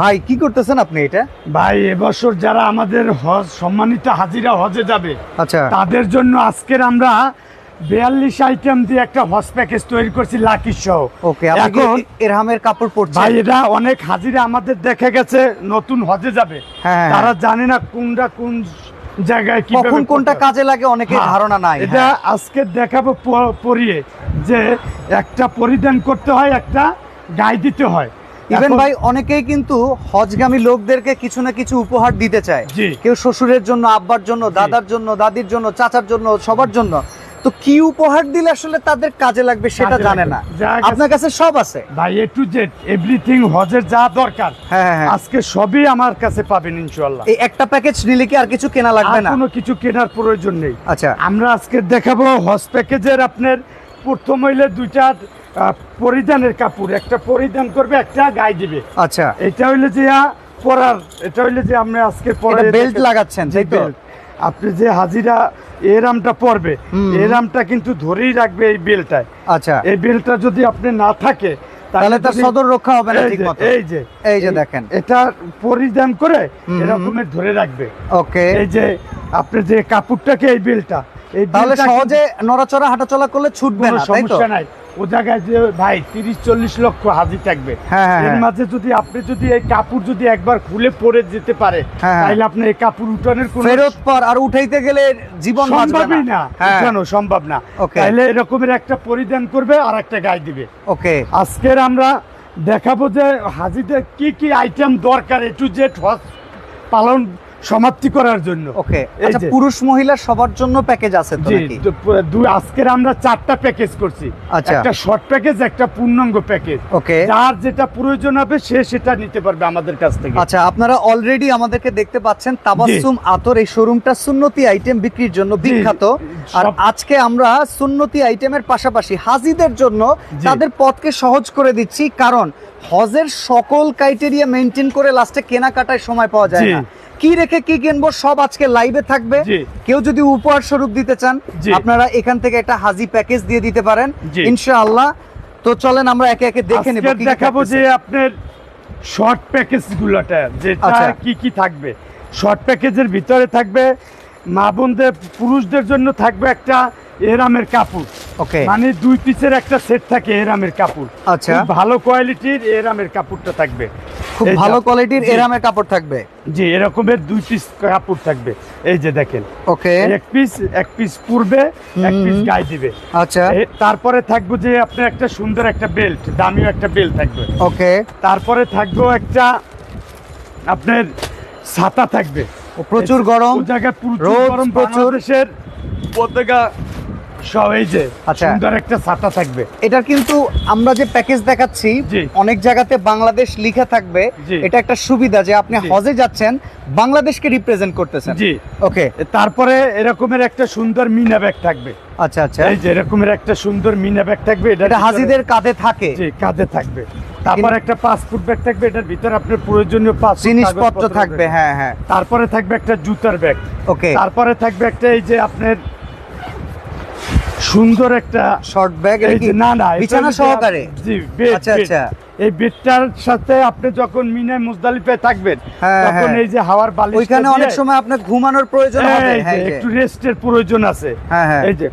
ভাই কি করতেছেন আপনি এটা? ভাই এবছর যারা আমাদের হজ সম্মানিত হাজিরা হজে যাবে আচ্ছা। তাদের জন্য আজকের আমরা বিয়াল্লিশ আইটেম দিয়ে একটা হজ প্যাকেজ তৈরি করছি লাকি সহ। ওকে এখন এরহামের কাপড় পরছেন? ভাই এটা অনেক হাজিরা আমাদের দেখে গেছে নতুন হজে যাবে। হ্যাঁ, তারা জানে না কোনটা কোন জায়গায় কি কখন কোনটা কাজে লাগে অনেকের ধারণা নাই। এটা হ্যাঁ। আজকে দেখাবো পরিয়ে যে একটা পরিধান করতে হয় একটা গায়ে দিতে হয়। ইভেন ভাই অনেকেই কিন্তু হজগামী লোকদেরকে কিছু না কিছু উপহার দিতে চায়। কেউ শ্বশুরের জন্য আব্বার জন্য দাদার জন্য দাদির জন্য চাচার জন্য সবার জন্য। তো কি উপহার দিলে আসলে তাদের কাজে লাগবে সেটা জানে না। আপনার কাছে সব আছে। ভাই এ টু জেড এভরিথিং হজের যা দরকার হ্যাঁ হ্যাঁ, হ্যাঁ। আজকে সবই আমার কাছে পাবেন ইনশাল্লাহ এই একটা প্যাকেজ নিলে কি আর কিছু কেনা লাগবে না? কোনো কিছু কেনার প্রয়োজন নেই। আচ্ছা। আমরা আজকে দেখাবো হজ প্যাকেজের আপনার প্রথম হইলে দুইটা পরিধানের কাপড়। একটা পরিধান করবে একটা গায়ে দিবে। আচ্ছা। এটা হইলে যে পরার এটা হইলে যে আমরা আজকে পরে বেল্ট লাগাচ্ছেন তাই আপনি যে হাজিরা এরামটা পরবে। এরামটা কিন্তু ধরেই রাখবে এই বেলটায় আচ্ছা। এই বেলটা যদি আপনি না থাকে তাহলে তার সদর রক্ষা হবে না এই ঠিক যে, মতো এই যে। এই যে দেখেন। এটা পরিধান করে। এরকমের ধরে রাখবে। ওকে। এই যে আপনি যে কাপড়টাকে এই বেলটা এই তাহলে সহজে নড়াচড়া হাঁটাচলা করলে ছুটবে না তাই তো? সমস্যা নাই। ও জায়গায় যে ভাই তিরিশ চল্লিশ লক্ষ হাজি থাকবে। হ্যাঁ, হ্যাঁ, এর হ্যাঁ। মাঝে যদি আপনি যদি এই কাপড় যদি একবার খুলে পরে যেতে পারে। তাহলে আপনি এই কাপড় উঠানোর কোনো ফেরত পর আর উঠাইতে গেলে জীবন সম্ভবই না উঠানো সম্ভব না। তাহলে এরকমের একটা পরিধান করবে আর একটা গায়ে দিবে। ওকে। আজকের আমরা দেখাবো যে হাজিদের কি কি আইটেম দরকার এ টু জেড হজ পালন সমাপ্তি করার জন্য। ওকে আচ্ছা পুরুষ মহিলা সবার জন্য প্যাকেজ আছে তো নাকি? দু- প- দু- আজকের আমরা চারটা প্যাকেজ করছি। আচ্ছা। একটা শর্ট প্যাকেজ একটা পূর্ণাঙ্গ প্যাকেজ ওকে। যার যেটা প্রয়োজন হবে সে সেটা নিতে পারবে আমাদের কাছ থেকে। আচ্ছা আপনারা অলরেডি আমাদেরকে দেখতে পাচ্ছেন তাবাসসুম আতর এই শোরুমটা সুন্নতি আইটেম বিক্রির জন্য বিখ্যাত। আর আজকে আমরা সুন্নতি আইটেমের পাশাপাশি হাজিদের জন্য তাদের পথকে সহজ করে দিচ্ছি কারণ হজের সকল ক্রাইটেরিয়া মেনটেন করে লাস্টে কেনাকাটায় সময় পাওয়া যায় না। কি রেখে কি কিনবো সব আজকে লাইভে থাকবে। কেউ যদি উপহার স্বরূপ দিতে চান। আপনারা এখান থেকে একটা হাজি প্যাকেজ দিয়ে দিতে পারেন। ইনশাআল্লাহ। তো চলেন আমরা একে একে দেখে নেব দেখাবো যে আপনার শর্ট প্যাকেজ গুলোটা যে আচ্ছা। কি কি থাকবে। শর্ট প্যাকেজের ভিতরে থাকবে মা বোনদের পুরুষদের জন্য থাকবে একটা এরামের কাপড়। ওকে। মানে দুই পিসের একটা সেট থাকে এরামের কাপড়। আচ্ছা। ভালো কোয়ালিটির এরামের কাপড়টা থাকবে। খুব ভালো কোয়ালিটির এরামের কাপড় থাকবে। জি এরকমের দুই পিস কাপড় থাকবে। এই যে দেখেন। ওকে। এক পিস এক পিস পূর্বে এক পিস গায়ে দিবে। আচ্ছা। তারপরে থাকব যে আপনার একটা সুন্দর একটা বেল্ট দামিও একটা বেল্ট থাকবে। ওকে। তারপরে থাকব একটা আপনার ছাতা থাকবে। ও প্রচুর গরম। জায়গায় প্রচুর গরম প্রচুর। পতাকা সব এই যে আচ্ছা। সুন্দর একটা ছাতা থাকবে। এটা কিন্তু আমরা যে প্যাকেজ দেখাচ্ছি। অনেক জায়গাতে বাংলাদেশ লিখা থাকবে। এটা একটা সুবিধা যে আপনি হজে যাচ্ছেন বাংলাদেশকে রিপ্রেজেন্ট করতেছেন। জি। ওকে। তারপরে এরকমের একটা সুন্দর মিনা ব্যাগ থাকবে। আচ্ছা আচ্ছা। এই যে এরকমের একটা সুন্দর মিনা ব্যাগ থাকবে এটা হাজিদের কাঁধে থাকে। জি কাঁধে থাকবে। তারপর একটা পাসপোর্ট ব্যাগ থাকবে এটার ভিতরে আপনার প্রয়োজনীয় জিনিসপত্র থাকবে। হ্যাঁ হ্যাঁ। তারপরে থাকবে একটা জুতার ব্যাগ ওকে। তারপরে থাকবে একটা এই যে আপনার সুন্দর একটা শর্ট ব্যাগ না না বিছানা সহকারে? জি আচ্ছা, আচ্ছা। এই বেডটার সাথে আপনি যখন মিনায় মুজদালিফায় থাকবেন হ্যাঁ, তখন হ্যাঁ। এই যে হাওয়ার বালিশ ওইখানে অনেক সময় আপনার ঘুমানোর প্রয়োজন হবে। হ্যাঁ একটু রেস্টের প্রয়োজন আছে। হ্যাঁ, হ্যাঁ। এই যে।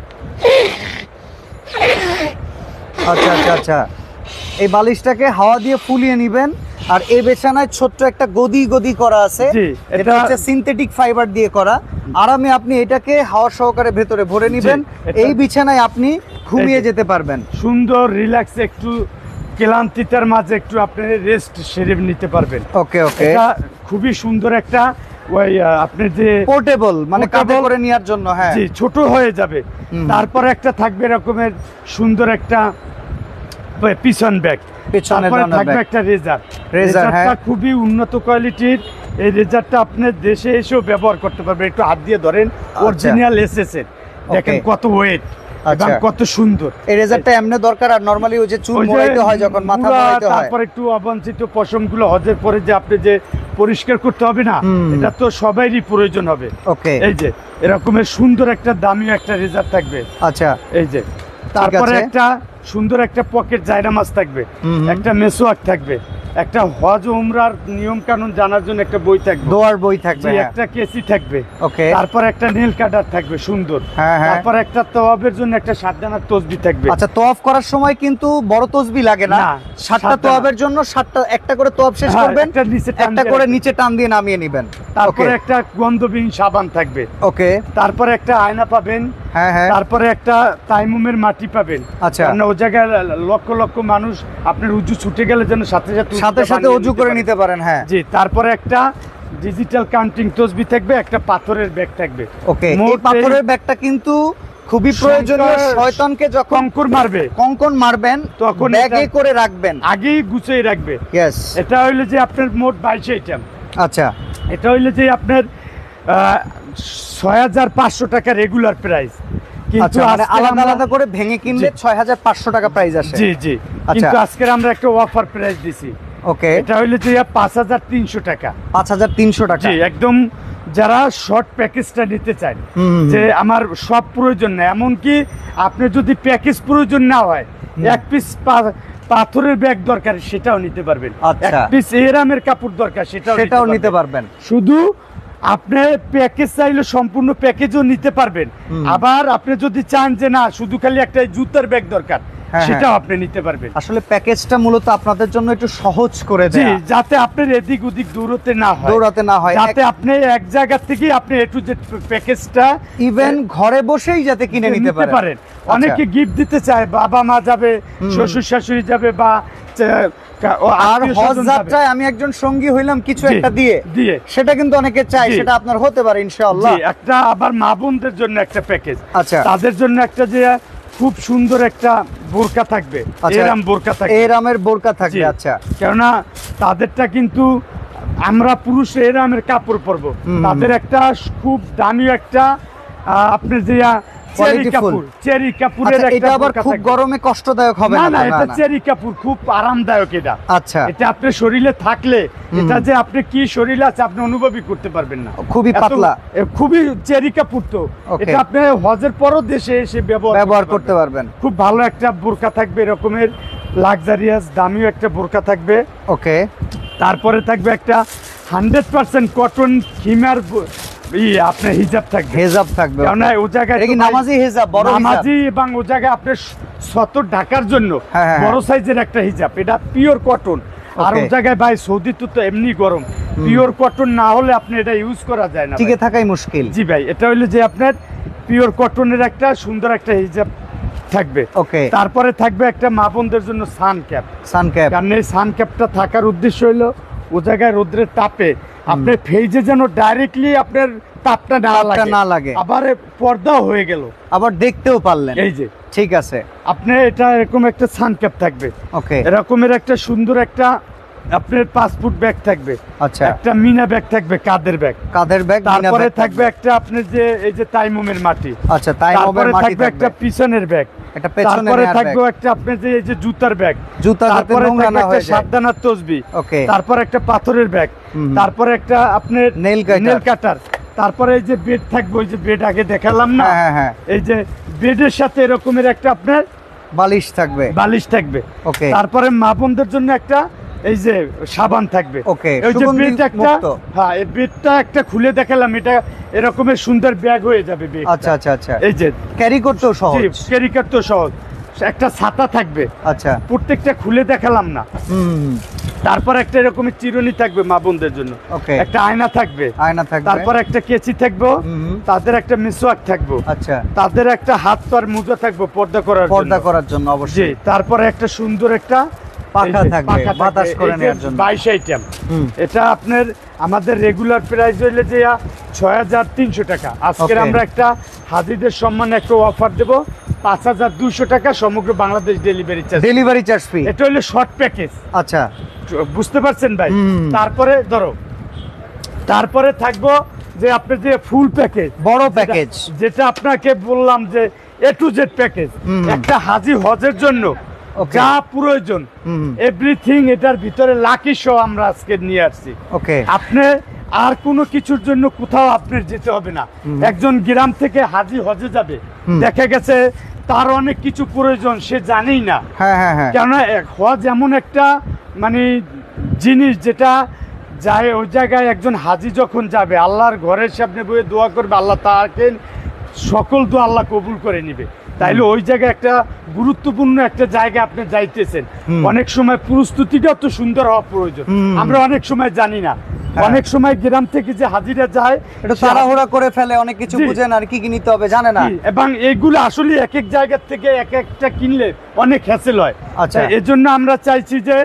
আচ্ছা আচ্ছা আচ্ছা। এই বালিশটাকে হাওয়া দিয়ে ফুলিয়ে নিবেন। আর এই বিছানায় ছোট্ট একটা গদি গদি করা আছে। এটা হচ্ছে সিনথেটিক ফাইবার দিয়ে করা। আরামে আপনি এটাকে হাওয়া সহকারে ভেতরে ভরে নেবেন। এই বিছানায় আপনি ঘুমিয়ে যেতে পারবেন। সুন্দর রিল্যাক্স একটু ক্লান্তিতার মাঝে একটু আপনি রেস্ট সেরে নিতে পারবেন। ওকে ওকে। এটা খুবই সুন্দর একটা ওই আপনি যে পোর্টেবল মানে কাঁধে করে নেওয়ার জন্য হ্যাঁ। জি ছোট হয়ে যাবে। তারপর একটা থাকবে এরকমের সুন্দর একটা পিছন ব্যাগ থাকবে একটা রেজার রেজারটা হ্যাঁ। খুবই উন্নত কোয়ালিটির এই রেজারটা আপনি দেশে এসেও ব্যবহার করতে পারবেন। একটু হাত দিয়ে ধরেন অরিজিনাল এসএস এর। দেখেন কত ওয়েট এবং আচ্ছা। কত সুন্দর। এই রেজারটা এমনি দরকার আর নরমালি ওই যে চুল মোড়াইতে হয় যখন মাথা মুড়া, মোড়াইতে হয়। তারপর একটু অবাঞ্ছিত পশমগুলো হজের পরে যে আপনি যে পরিষ্কার করতে হবে না এটা তো সবাইরই প্রয়োজন হবে। ওকে এই যে এরকমের সুন্দর একটা দামি একটা রেজার থাকবে। আচ্ছা। এই যে তারপরে একটা সুন্দর একটা পকেট জায়নামাজ থাকবে হুম হুম। একটা মেসোয়াক থাকবে একটা হজ উমরার নিয়ম কানুন জানার জন্য একটা বই থাকবে। দোয়ার বই থাকবে হ্যাঁ। একটা কেসি থাকবে ওকে। তারপর একটা নীল কাটার থাকবে সুন্দর। হ্যাঁ, হ্যাঁ। তারপর একটা তওয়াবের জন্য একটা সাতদানার তসবি থাকবে। আচ্ছা তোয়াফ করার সময় কিন্তু বড় তসবি লাগে না। সাতটা তোয়াবের জন্য সাতটা একটা করে তোয়াব শেষ করবেন একটা নিচে টান একটা করে নিচে টান দিয়ে নামিয়ে নেবেন। তারপরে একটা গন্ধবিহীন সাবান থাকবে। ওকে। তারপরে একটা আয়না পাবেন হ্যাঁ হ্যাঁ। তারপরে একটা তাইমুমের মাটি পাবেন। আচ্ছা। কারণ ও জায়গায় লক্ষ লক্ষ মানুষ আপনার উজু ছুটে গেলে যেন সাথে সাথে সাথে সাথে অজু করে নিতে পারেন হ্যাঁ। জি তারপরে একটা ডিজিটাল কাউন্টিং তসবি থাকবে একটা পাথরের ব্যাগ থাকবে। ওকে এই পাথরের ব্যাগটা কিন্তু খুবই প্রয়োজনীয় শয়তানকে যখন কঙ্কর মারবে। কঙ্কন মারবেন তখন ব্যাগে করে রাখবেন। আগেই গুছিয়ে রাখবে। ইয়েস এটা হইল যে আপনার মোট বাইশ আইটেম আচ্ছা। এটা হইল যে আপনার ছয় হাজার পাঁচশো টাকা রেগুলার প্রাইস কিন্তু আচ্ছা মানে আলাদা আলাদা করে ভেঙে কিনলে ছয় হাজার পাঁচশো টাকা প্রাইস আসে জি জি আচ্ছা। কিন্তু আজকের আমরা একটা অফার প্রাইস দিছি ওকে এটা হইল যে পাঁচ হাজার তিনশো টাকা পাঁচ হাজার তিনশো টাকা জি একদম যারা শর্ট প্যাকেজটা নিতে চান যে আমার সব প্রয়োজন নেই এমনকি আপনি যদি প্যাকেজ প্রয়োজন না হয় এক পিস পাথরের ব্যাগ দরকার সেটাও নিতে পারবেন আচ্ছা। এক পিস এরামের কাপড় দরকার সেটাও সেটাও নিতে পারবেন শুধু আপনি প্যাকেজ চাইলে সম্পূর্ণ প্যাকেজও নিতে পারবেন। আবার আপনি যদি চান যে না শুধু খালি একটা জুতার ব্যাগ দরকার সেটাও আপনি নিতে পারবেন। আসলে প্যাকেজটা মূলত আপনাদের জন্য একটু সহজ করে দেয়। যাতে আপনার এদিক ওদিক দৌড়তে না হয়। দৌড়াতে না হয়। যাতে আপনি এক জায়গা থেকে আপনি এ টু জেড প্যাকেজটা ইভেন ঘরে বসেই যাতে কিনে নিতে পারেন। আচ্ছা। অনেকে গিফট দিতে চায় বাবা মা যাবে শ্বশুর শাশুড়ি যাবে বা আর হজ যাত্রায় আমি একজন সঙ্গী হইলাম কিছু একটা দিয়ে। দিয়ে। সেটা কিন্তু অনেকে চায় জি। সেটা আপনার হতে পারে ইনশাআল্লাহ। একটা আবার মা বোনদের জন্য একটা প্যাকেজ। আচ্ছা। তাদের জন্য একটা যে খুব সুন্দর একটা বোরকা থাকবে। আচ্ছা। এরাম বোরকা থাকবে। এরামের বোরকা থাকবে আচ্ছা। কেননা তাদেরটা কিন্তু আমরা পুরুষ এরামের কাপড় পরবো। তাদের একটা খুব দামি একটা আহ, আপনার যে চেরি Qualityful। চেরি কাপড়ের এটা আবার খুব গরমে কষ্টদায়ক হবে না না না এটা চেরি কাপড় খুব আরামদায়ক এটা। আচ্ছা। এটা আপনার শরীরে থাকলে এটা যে আপনি কি শরীরে আছে আপনি অনুভবই করতে পারবেন না। খুবই পাতলা। খুবই চেরি কাপড় তো। এটা আপনি হজের পরও দেশে এসে ব্যবহার ব্যবহার করতে পারবেন। খুব ভালো একটা বোরকা থাকবে এরকমের লাক্সারিয়াস দামিও একটা বোরকা থাকবে। ওকে তারপরে থাকবে একটা হান্ড্রেড পার্সেন্ট কটন ই আপনার হিজাব থাকবে। হেজাব থাকবে কেননা ও জায়গায় কি নামাজি হেজাব বড় নামাজি এবং ও জায়গায় আপনার সতর ঢাকার জন্য বড় সাইজের একটা হিজাব। এটা পিওর কটন আর ও জায়গায় ভাই সৌদি তো তো এমনি গরম। পিওর কটন না হলে আপনি এটা ইউজ করা যায় না টিকে ভাই। থাকাই মুশকিল। জি ভাই এটা হলো যে আপনার পিওর কটনের একটা সুন্দর একটা হিজাব থাকবে। ওকে। তারপরে থাকবে একটা মা বোনদের জন্য সান ক্যাপ সান ক্যাপ কারণ এই সান ক্যাপটা থাকার উদ্দেশ্য হলো ও জায়গায় রোদ্রের তাপে আপনার ফেজে যেন ডাইরেক্টলি আপনার তাপটা না লাগে। না লাগে। আবার পর্দা পর্দাও হয়ে গেল। আবার দেখতেও পারলেন। এই যে। ঠিক আছে। আপনি এটা এরকম একটা সানক্যাপ থাকবে। ওকে এরকমের একটা সুন্দর একটা আপনার পাসপোর্ট ব্যাগ থাকবে আচ্ছা। একটা মিনা ব্যাগ থাকবে কাদের ব্যাগ কাঁধের ব্যাগ তারপরে থাকবে একটা আপনার যে এই যে তাইমুমের মাটি। আচ্ছা তাই তারপরে মাটি থাকবে একটা পিছনের ব্যাগ একটা পেছনে তারপরে থাকবে একটা আপনার যে এই যে জুতার ব্যাগ জুতা যাতে নোংরা না হয়ে যায়। সাবধানার তসবি। ওকে। তারপর একটা পাথরের ব্যাগ। তারপরে একটা আপনার Nail cutter। নেল কাটার তারপরে এই যে বেড থাকবে ওই যে বেড আগে দেখালাম না? হ্যাঁ হ্যাঁ হ্যাঁ। এই যে বেডের সাথে এরকমের একটা আপনার বালিশ থাকবে। বালিশ থাকবে। ওকে। তারপরে মা বোনদের জন্য একটা এই যে সাবান থাকবে। ওকে এই যে একটা হ্যাঁ এই বেডটা একটা খুলে দেখালাম এটা এরকমের সুন্দর ব্যাগ হয়ে যাবে বেড আচ্ছা আচ্ছা আচ্ছা। এই যে ক্যারি করতেও সহজ। ক্যারিকার তো সহজ। একটা ছাতা থাকবে। আচ্ছা। প্রত্যেকটা খুলে দেখালাম না। হুম। তারপর একটা এরকমের চিরুনি থাকবে মা বোনদের জন্য। একটা আয়না থাকবে। আয়না থাকবে। তারপর একটা কেচি থাকব। তাদের একটা মিসওয়াক থাকব। আচ্ছা। তাদের একটা হাত পার মোজা থাকব পর্দা করার পর্দা করার জন্য অবশ্যই। তারপরে একটা সুন্দর একটা পাখা থাকবে, বাতাস করে নেওয়ার জন্য। বাইশ আইটেম এটা আপনার আমাদের রেগুলার প্রাইস হইলে যে ছয় হাজার তিনশো টাকা। আজকের আমরা একটা হাজিদের সম্মানে একটা অফার দেবো পাঁচ হাজার দুশো টাকা সমগ্র Bangladesh delivery charge delivery charge free এটা হলো শর্ট প্যাকেজ আচ্ছা। বুঝতে পারছেন ভাই। তারপরে ধরো তারপরে থাকব যে আপনার যে ফুল প্যাকেজ বড় প্যাকেজ যেটা আপনাকে বললাম যে এ টু জেড প্যাকেজ। একটা হাজি হজের জন্য. যা প্রয়োজন। এভরিথিং এটার ভিতরে লাকি শো আমরা আজকে নিয়ে আসছি। ওকে আপনি আর কোনো কিছুর জন্য কোথাও আপনার যেতে হবে না। একজন গ্রাম থেকে হাজি হজে যাবে। দেখা গেছে তার অনেক কিছু প্রয়োজন সে জানেই না। হ্যাঁ হ্যাঁ হ্যাঁ। কেননা এক- হজ এমন একটা মানে জিনিস যেটা যায় ওই জায়গায় একজন হাজি যখন যাবে আল্লাহর ঘরের সামনে বয়ে দোয়া করবে আল্লাহ তাকে সকল দোয়া আল্লাহ কবুল করে নিবে। তাইলে ওই জায়গায় একটা গুরুত্বপূর্ণ একটা জায়গা আপনি যাইতেছেন অনেক সময় প্রস্তুতিটা তো সুন্দর হওয়া প্রয়োজন আমরা অনেক সময় জানি না হ্যাঁ। অনেক সময় গ্রাম থেকে যে হাজিরা যায় এটা তাড়াহুড়া করে ফেলে অনেক কিছু। বুঝে না আর কি কি নিতে হবে জানে না এবং এইগুলো আসলে এক এক জায়গা থেকে এক একটা কিনলে অনেক হ্যাসেল হয় আচ্ছা। তাই এজন্য আমরা চাইছি যে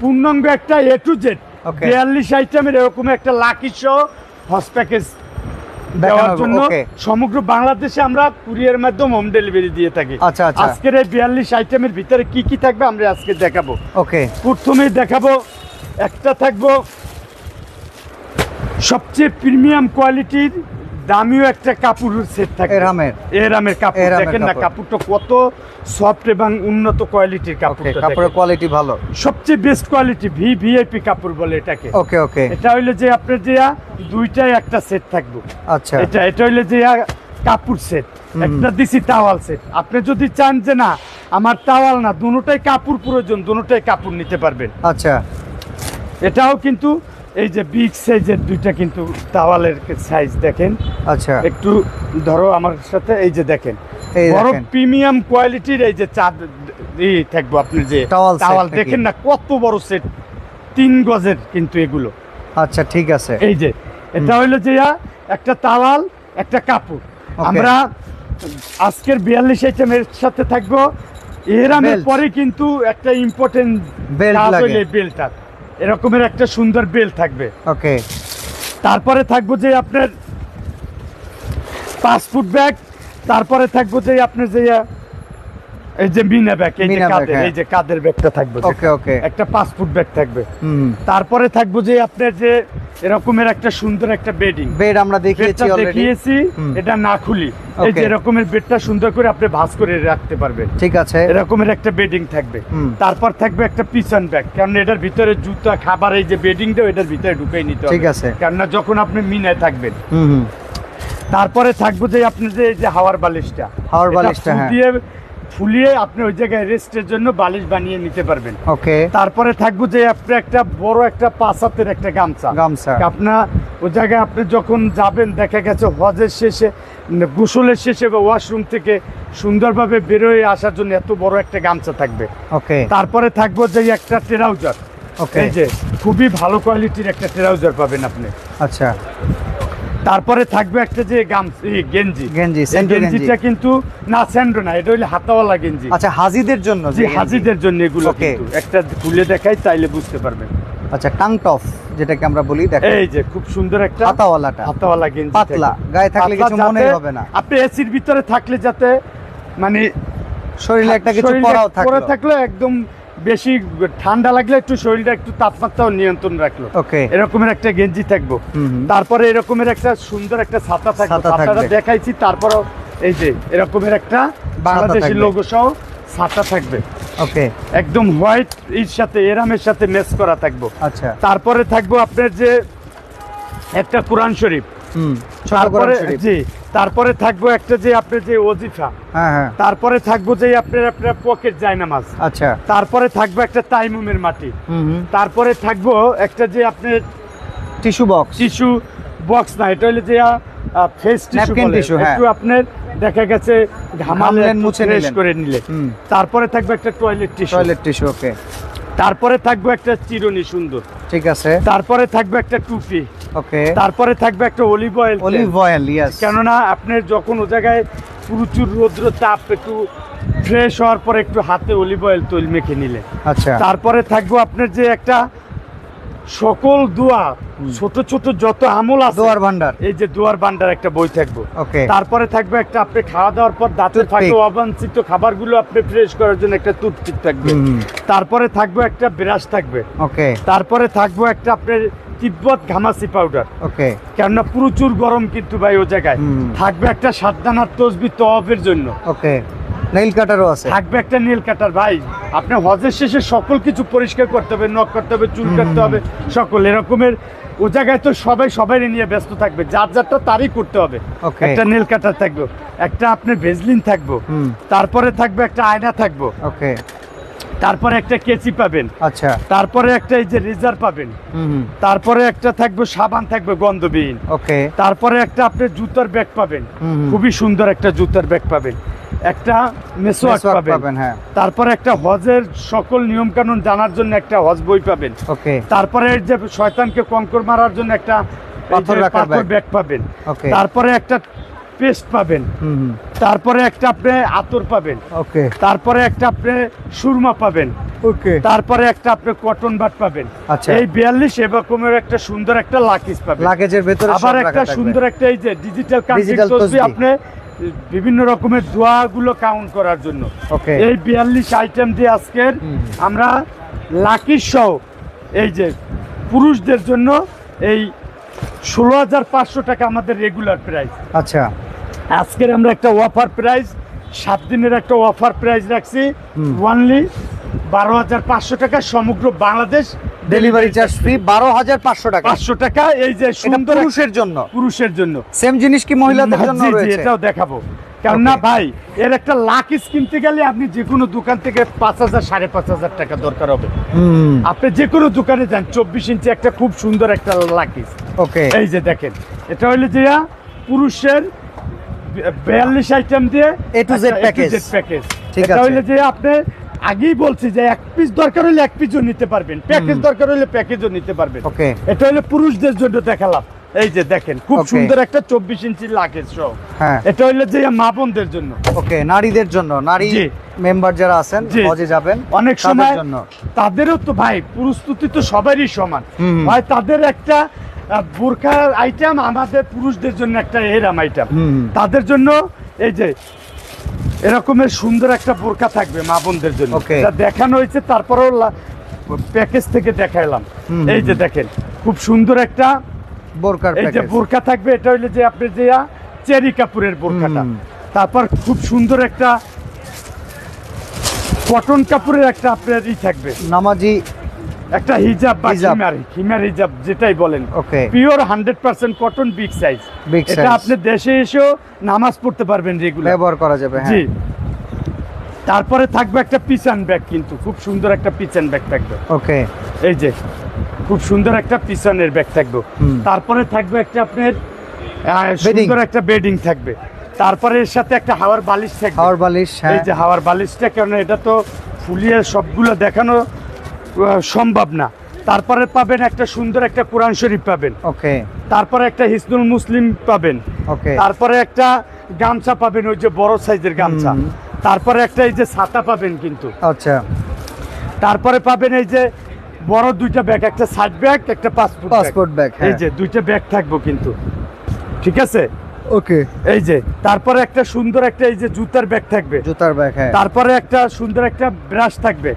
পূর্ণাঙ্গ একটা এ টু জেড. বিয়াল্লিশ আইটেমের এরকম একটা লাকি শো হস প্যাকেজ দেওয়ার জন্য সমগ্র বাংলাদেশে আমরা কুরিয়ার মাধ্যমে হোম ডেলিভারি দিয়ে থাকি। আচ্ছা, আচ্ছা। আজকের এই বিয়াল্লিশ আইটেমের ভিতরে কি কি থাকবে আমরা আজকে দেখাবো। ওকে প্রথমে দেখাবো একটা থাকব সবচেয়ে প্রিমিয়াম কোয়ালিটির দামিও একটা কাপড়ের সেট থাকে। এরামের। এরামের কাপড় দেখেন না কাপড়টা কত সফট এবং উন্নত কোয়ালিটির কাপড় কাপড়ের কোয়ালিটি ভালো। সবচেয়ে বেস্ট কোয়ালিটি ভি ভিআইপি কাপড় বলে এটাকে। ওকে ওকে এটা হইলে যে আপনার যে দুইটাই একটা সেট থাকবে। আচ্ছা। এটা এটা হইলে যে কাপড় সেট একটা দিছি টাওয়াল সেট আপনি যদি চান যে না আমার টাওয়াল না দুটোটাই কাপড় প্রয়োজন দুটোটাই কাপড় নিতে পারবেন। আচ্ছা। এটাও কিন্তু এই যে বিগ সাইজের দুইটা কিন্তু টাওয়ালের সাইজ দেখেন। আচ্ছা। একটু ধরো আমার সাথে এই যে দেখেন। এই বড় প্রিমিয়াম কোয়ালিটির এই যে চাঁদ থাকব আপনি যে টাওয়াল? দেখেন না কত বড় সেট তিন গজের কিন্তু এগুলো। আচ্ছা ঠিক আছে। এই যে এটা হইল যে একটা তাওয়াল একটা কাপড়। আমরা আজকের বিয়াল্লিশ আইটেমের সাথে থাকব। এরামের. পরে কিন্তু একটা ইম্পর্টেন্ট Belt লাগে। এরকমের একটা সুন্দর বেল থাকবে। ওকে। তারপরে থাকব যে আপনার পাসপোর্ট ব্যাগ তারপরে থাকব যে আপনার যে এই যে মিনা ব্যাগ এই যে কাদের। এই যে কাদের ব্যাগটা থাকবে ওকে ওকে। একটা পাসপোর্ট ব্যাগ থাকবে। তারপরে থাকব যে আপনার যে এরকমের একটা সুন্দর একটা বেডিং বেড আমরা দেখিয়েছি দেখিয়েছি এটা না খুলি। এই যে. এরকমের বেডটা সুন্দর করে আপনি ভাঁজ করে রাখতে পারবেন। ঠিক আছে। এরকমের একটা বেডিং থাকবে। তারপর থাকবে একটা পিছন ব্যাগ কারণ এটার ভিতরে জুতা খাবার এই যে বেডিংটা এটার ভিতরে ঢুকাই নিতে হবে। ঠিক আছে। কেননা যখন আপনি মিনায় থাকবেন। তারপরে থাকব যে আপনি যে হাওয়ার বালিশটা। হাওয়ার বালিশটা, হ্যাঁ। দিয়ে ফুলিয়ে আপনি ওই জায়গায় রেস্টের জন্য বালিশ বানিয়ে নিতে পারবেন। ওকে তারপরে থাকব যে আপনি একটা বড় একটা পাঁচ একটা গামছা। গামছা। আপনার ওই জায়গায় আপনি যখন যাবেন দেখা গেছে হজের শেষে গোসলের শেষে বা ওয়াশরুম থেকে সুন্দরভাবে বেরোয় আসার জন্য এত বড় একটা গামছা থাকবে। ওকে তারপরে থাকব যে একটা ট্রাউজার। ওকে এই যে খুবই ভালো কোয়ালিটির একটা ট্রাউজার পাবেন আপনি। আচ্ছা। তারপরে থাকবে একটা যে গাম গেঞ্জি। গেঞ্জি। গেঞ্জিটা কিন্তু না স্যান্ডো না এটা হইলে হাতাওয়ালা গেঞ্জি। আচ্ছা হাজিদের জন্য জি যে হাজিদের জন্য এগুলো কিন্তু। একটা খুলে দেখাই তাইলে বুঝতে পারবেন। আচ্ছা টাং টফ যেটাকে আমরা বলি দেখ এই যে খুব সুন্দর একটা পাতাওয়ালাটা হাতাওয়ালা গেঞ্জি পাতলা, গায়ে থাকলে কিছু যাতে হবে না। আপনি এসির ভিতরে থাকলে যাতে মানে শরীরে একটা কিছু পরাও পরে থাকলে একদম বেশি ঠান্ডা লাগলে একটু শরীরটা একটু তাপমাত্রাও নিয়ন্ত্রণ রাখল। ওকে এরকমের একটা গেঞ্জি থাকব। তারপরে এরকমের একটা সুন্দর একটা ছাতা থাকবে। ছাতাটা দেখাইছি তারপরও এই যে এরকমের একটা বাংলাদেশি। লোগো সহ ছাতা থাকবে। ওকে একদম হোয়াইট এর সাথে এরামের সাথে ম্যাচ করা থাকব। আচ্ছা। তারপরে থাকব আপনার যে একটা কোরআন শরীফ। তারপরে জি তারপরে থাকব একটা যে আপনার যে ওজিফা হ্যাঁ হ্যাঁ। তারপরে থাকব যে আপনার আপনার পকেট জায়নামাজ। আচ্ছা। তারপরে থাকব একটা তাইমুমের মাটি। তারপরে থাকব একটা যে আপনার টিস্যু বক্স। টিস্যু বক্স না এটা হলে যে ফেস টিস্যু Napkin tissue। একটু আপনার দেখা গেছে ঘামালে মুছে fresh করে নিলে। তারপরে থাকবে একটা toilet tissue toilet tissue okay তারপরে থাকবে একটা চিরুনি সুন্দর। ঠিক আছে। তারপরে থাকবে একটা টুপি। ওকে। তারপরে থাকবে একটা olive oil olive oil yes কেননা আপনার যখন ও জায়গায় প্রচুর রৌদ্র তাপ একটু ফ্রেশ হওয়ার পরে একটু হাতে অলিভ অয়েল তৈল মেখে নিলে আচ্ছা। তারপরে থাকব আপনার যে একটা সকল দোয়া ছোট ছোট যত আমল আছে দোয়ার ভান্ডার। এই যে দুয়ার ভান্ডার একটা বই থাকব। ওকে। তারপরে থাকবে একটা আপনি খাওয়া দাওয়ার পর দাঁতের. ফাঁকে অবাঞ্ছিত খাবারগুলো আপনি ফ্রেশ করার জন্য একটা টুথপিক থাকবে। তারপরে থাকবে একটা ব্রাশ থাকবে। ওকে। তারপরে থাকব একটা আপনার তিব্বত ঘামাসি পাউডার ওকে। কেননা প্রচুর গরম কিন্তু ভাই ও জায়গায়। থাকবে একটা সাতদানার তসবি জন্য। ওকে। নেইল কাটারও আছে। থাকবে একটা নীল কাটার ভাই। আপনি হজের শেষে সকল কিছু পরিষ্কার করতে হবে নখ করতে হবে চুল কাটতে হবে সকল এরকমের ও জায়গায় তো সবাই সবাই নিয়ে ব্যস্ত থাকবে। যার যারটা তারই করতে হবে. একটা নীল কাটার থাকবে একটা আপনার ভেজলিন থাকব তারপরে থাকবে একটা আয়না থাকব। ওকে তারপরে একটা কেচি পাবেন। আচ্ছা। তারপরে একটা এই যে রেজার পাবেন। তারপরে একটা থাকবে সাবান থাকবে গন্ধবিহীন। ওকে। তারপরে একটা আপনি জুতার ব্যাগ পাবেন। খুবই সুন্দর একটা জুতার ব্যাগ পাবেন। একটা মেসোয়াক পাবেন। হ্যাঁ। তারপরে একটা হজের সকল নিয়ম কানুন জানার জন্য একটা হজ বই পাবেন। ওকে। তারপরে এই যে শয়তানকে কঙ্কর মারার জন্য একটা পাথর। ব্যাগ। পাবেন। তারপরে একটা পেস্ট পাবেন। তারপরে একটা আপনি আতর পাবেন। ওকে। তারপরে একটা আপনি সুরমা পাবেন। ওকে। তারপরে একটা আপনি কটন বাট পাবেন। আচ্ছা। এই বিয়াল্লিশ এরকমের একটা সুন্দর একটা লাকিস পাবেন। লাগেজের ভেতরে আবার একটা সুন্দর একটা এই যে ডিজিটাল কান্ট্রি আপনি বিভিন্ন রকমের দোয়াগুলো কাউন্ট করার জন্য। ওকে। এই বিয়াল্লিশ আইটেম দিয়ে আজকের হুম। আমরা লাকি সহ এই যে পুরুষদের জন্য এই ষোলো হাজার পাঁচশো টাকা আমাদের রেগুলার প্রাইস আচ্ছা। আজকের আমরা একটা অফার প্রাইস সাত দিনের একটা অফার প্রাইস রাখছি। ওয়ানলি বারো হাজার পাঁচশো টাকা সমগ্র বাংলাদেশ ডেলিভারি চার্জ ফ্রি বারো হাজার পাঁচশো টাকা পাঁচশো টাকা এই যে সুন্দর পুরুষের জন্য। পুরুষের জন্য। সেম জিনিস কি মহিলাদের জন্য রয়েছে? এটাও দেখাবো। কেননা ভাই এর একটা লাকিস কিনতে গেলে আপনি যে কোনো দোকান থেকে পাঁচ হাজার সাড়ে পাঁচ হাজার টাকা দরকার হবে। আপনি যে কোনো দোকানে যান চব্বিশ ইঞ্চি একটা খুব সুন্দর একটা লাকিস ওকে এই যে দেখেন এটা হইলে যে পুরুষের বিয়াল্লিশ আইটেম দিয়ে প্যাকেজ ঠিক এটা। হইলে যে আপনি আগেই বলছি যে এক পিস দরকার হলে এক পিসও নিতে পারবেন। প্যাকেজ দরকার হলে প্যাকেজও নিতে পারবেন। ওকে। এটা হলে পুরুষদের জন্য দেখালাম। এই যে দেখেন খুব সুন্দর একটা চব্বিশ ইঞ্চি লাগেজ সহ। হ্যাঁ। এটা হইলে যে মা বোনদের জন্য। ওকে নারীদের জন্য। নারী। মেম্বার যারা আছেন। হজে যাবেন অনেক সময় জন্য। তাদেরও তো ভাই প্রস্তুতি তো সবারই সমান। ভাই তাদের একটা আহ, বোরখার আইটেম আমাদের পুরুষদের জন্য একটা এরাম আইটেম। তাদের জন্য এই যে এরকমের সুন্দর একটা বোরকা থাকবে মা বোনদের জন্য। দেখানো হয়েছে তারপরেও প্যাকেজ থেকে দেখাইলাম। এই যে দেখেন খুব সুন্দর একটা বোরকার এই যে বোরকা থাকবে এটা হইলে যে আপনি যে চেরি কাপুরের বোরকাটা। তারপর খুব সুন্দর একটা কটন কাপড়ের একটা আপনার ই থাকবে। নামাজি একটা হিজাব বা। হিমার হিমার হিজাব যেটাই বলেন। Okay. Pure hundred percent cotton big size এটা আপনি দেশে এসেও নামাজ পড়তে পারবেন রেগুলার ব্যবহার করা যাবে জি। হ্যাঁ তারপরে থাকবে একটা পিছান ব্যাগ কিন্তু খুব সুন্দর একটা পিছান ব্যাগ থাকবে। ওকে। এই যে খুব সুন্দর একটা পিছনের ব্যাগ থাকবে। তারপরে থাকবে একটা আপনার সুন্দর একটা বেডিং থাকবে। তারপরে এর সাথে একটা হাওয়ার বালিশ থাকবে। হাওয়ার বালিশ এই হ্যাঁ। যে হাওয়ার বালিশটা কেন এটা তো ফুলিয়ে সবগুলো দেখানো সম্ভব না। তারপরে পাবেন একটা সুন্দর একটা কোরআন শরীফ পাবেন। ওকে। তারপরে একটা হিসনুল মুসলিম পাবেন। ওকে। তারপরে একটা গামছা পাবেন ওই যে বড় সাইজের গামছা। তারপরে একটা এই যে ছাতা পাবেন কিন্তু। আচ্ছা। তারপরে পাবেন এই যে বড় দুইটা ব্যাগ একটা সাইড ব্যাগ একটা পাসপোর্ট পাসপোর্ট ব্যাগ এই হ্যাঁ যে দুইটা ব্যাগ থাকব কিন্তু। ঠিক আছে? ওকে এই যে তারপরে একটা সুন্দর একটা এই যে জুতার ব্যাগ থাকবে। জুতার ব্যাগ হ্যাঁ। তারপরে একটা সুন্দর একটা ব্রাশ থাকবে।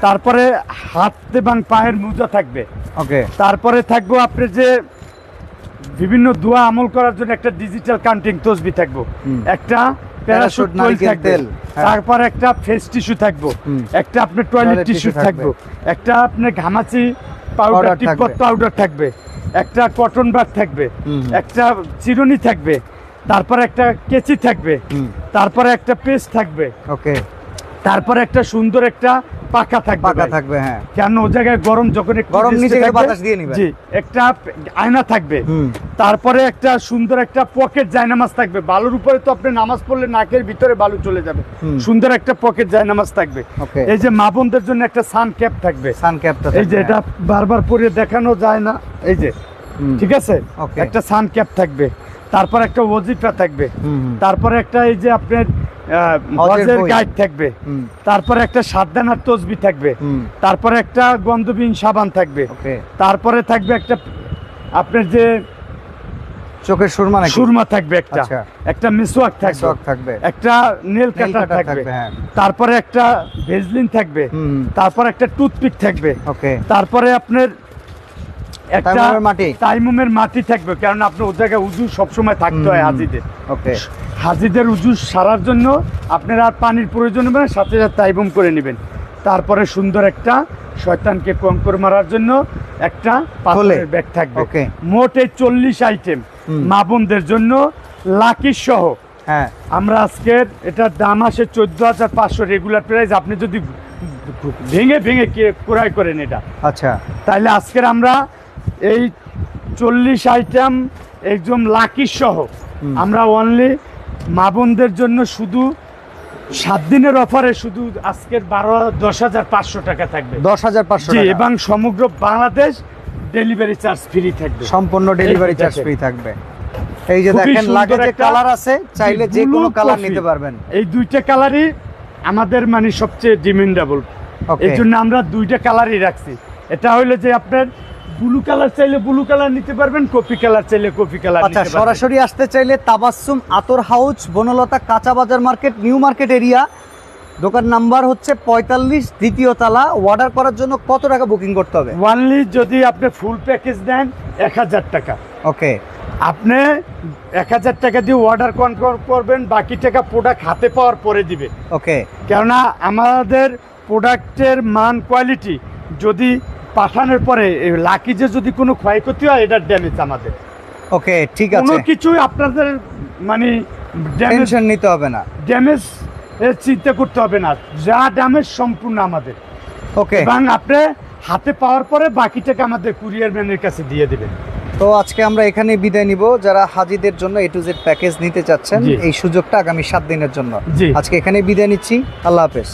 তারপরে হাত এবং পায়ের মোজা থাকবে। ওকে তারপরে থাকব আপনি যে বিভিন্ন দোয়া আমল করার জন্য একটা ডিজিটাল কাউন্টিং তসবি থাকব। একটা প্যারাশুট নারকেল থাকবে। হ্যাঁ। তারপর একটা ফেস টিস্যু থাকব। একটা আপনার টয়লেট টিস্যু থাকব। একটা আপনার ঘামাচি পাউডার থাকবে। পাউডার থাকবে। একটা কটন ব্যাগ থাকবে একটা চিরুনি থাকবে তারপর একটা কেচি থাকবে। তারপরে একটা পেস্ট থাকবে। ওকে তারপরে একটা সুন্দর একটা পাকা থাকবে পাকা থাকবে হ্যাঁ। কেন ওই জায়গায় গরম যখন গরম নিচে বাতাস দিয়ে নিবে। জি একটা আয়না থাকবে। তারপরে একটা সুন্দর একটা পকেট জায়নামাজ থাকবে। বালুর উপরে তো আপনি নামাজ পড়লে নাকের ভিতরে বালু চলে যাবে। সুন্দর একটা পকেট জায়নামাজ থাকবে। এই যে মা বোনদের জন্য একটা সান ক্যাপ থাকবে। সান ক্যাপটা এই যে এটা বারবার পরে দেখানো যায় না। এই যে ঠিক আছে? একটা সান ক্যাপ থাকবে। তারপর একটা ওজিফা থাকবে। তারপরে একটা এই যে আপনার হজের গাইড থাকবে। তারপরে একটা সাবধানার তসবি থাকবে। তারপরে একটা গন্ধবিহীন সাবান থাকবে। তারপরে থাকবে একটা আপনার যে চোখের সুরমা সুরমা থাকবে একটা। আচ্ছা। একটা মিসওয়াক থাকবে। থাকবে। একটা নেল কাটার থাকবে। হ্যাঁ। তারপরে একটা ভেজলিন থাকবে। তারপর একটা টুথপিক থাকবে। তারপরে আপনার একটা মাটি। তাইমুমের মাটি থাকবে কারণ আপনার ও জায়গায় উজু সবসময় থাকতে হয়। হাজিদের। ওকে। হাজিদের উজু সারার জন্য আপনার আর পানির প্রয়োজন হবে সাথে করে নেবেন। তারপরে সুন্দর একটা শয়তানকে কঙ্কর মারার জন্য একটা পাথরের ব্যাগ থাকবে। মোট এই চল্লিশ আইটেম মা বোনদের জন্য লাকি সহ। হ্যাঁ। আমরা আজকের এটার দাম আসে চোদ্দ হাজার পাঁচশো রেগুলার প্রাইস আপনি যদি ভেঙে ভেঙে কে- ক্রয় করেন এটা। আচ্ছা। তাইলে আজকের আমরা এই চল্লিশ আইটেম একদম লাকি সহ। আমরা অনলি মা বোনদের জন্য শুধু সাত দিনের অফারে শুধু আজকের বারো দশ হাজার পাঁচশো টাকা থাকবে। দশ হাজার পাঁচশো এবং সমগ্র বাংলাদেশ ডেলিভারি চার্জ ফ্রি থাকবে। সম্পূর্ণ ডেলিভারি চার্জ ফ্রি থাকবে। এই যে দেখেন সুন্দর লাগে যে কালার আছে চাইলে যে কোনো কালার। নিতে পারবেন। এই দুইটা কালারই আমাদের মানে সবচেয়ে ডিমান্ডেবল এই জন্য আমরা দুইটা কালারই রাখছি। এটা হইল যে আপনার ব্লু কালার চাইলে ব্লু কালার নিতে পারবেন কপি কালার চাইলে কপি কালার আচ্ছা সরাসরি আসতে চাইলে তাবাসসুম আতর হাউস বনলতা কাঁচা বাজার মার্কেট নিউ মার্কেট এরিয়া। দোকান নাম্বার হচ্ছে পঁয়তাল্লিশ দ্বিতীয় তালা। অর্ডার করার জন্য কত টাকা বুকিং করতে হবে? ওয়ানলি যদি আপনি ফুল প্যাকেজ দেন এক হাজার টাকা। ওকে। আপনি এক হাজার টাকা দিয়ে অর্ডার কনফার্ম করবেন বাকি টাকা প্রোডাক্ট হাতে পাওয়ার পরে দিবে। ওকে। কেননা আমাদের প্রোডাক্টের মান কোয়ালিটি যদি পাঠানোর পরে লাকিজে যদি কোনো ক্ষয়ক্ষতি হয় এটার ড্যামেজ আমাদের। ওকে ঠিক আছে। কোনো কিছুই আপনাদের মানে ড্যামেজ টেনশন নিতে হবে না। ড্যামেজ এর চিন্তা করতে হবে না। যা ড্যামেজ সম্পূর্ণ আমাদের। ওকে এবং আপনি হাতে পাওয়ার পরে বাকি টাকা আমাদের কুরিয়ার ম্যানের কাছে দিয়ে দেবেন। তো আজকে আমরা এখানে বিদায় নিব। যারা হাজিদের জন্য এ টু জেড প্যাকেজ নিতে চাচ্ছেন এই সুযোগটা আগামী সাত দিনের জন্য। আজকে এখানে বিদায় নিচ্ছি। আল্লাহ হাফেজ।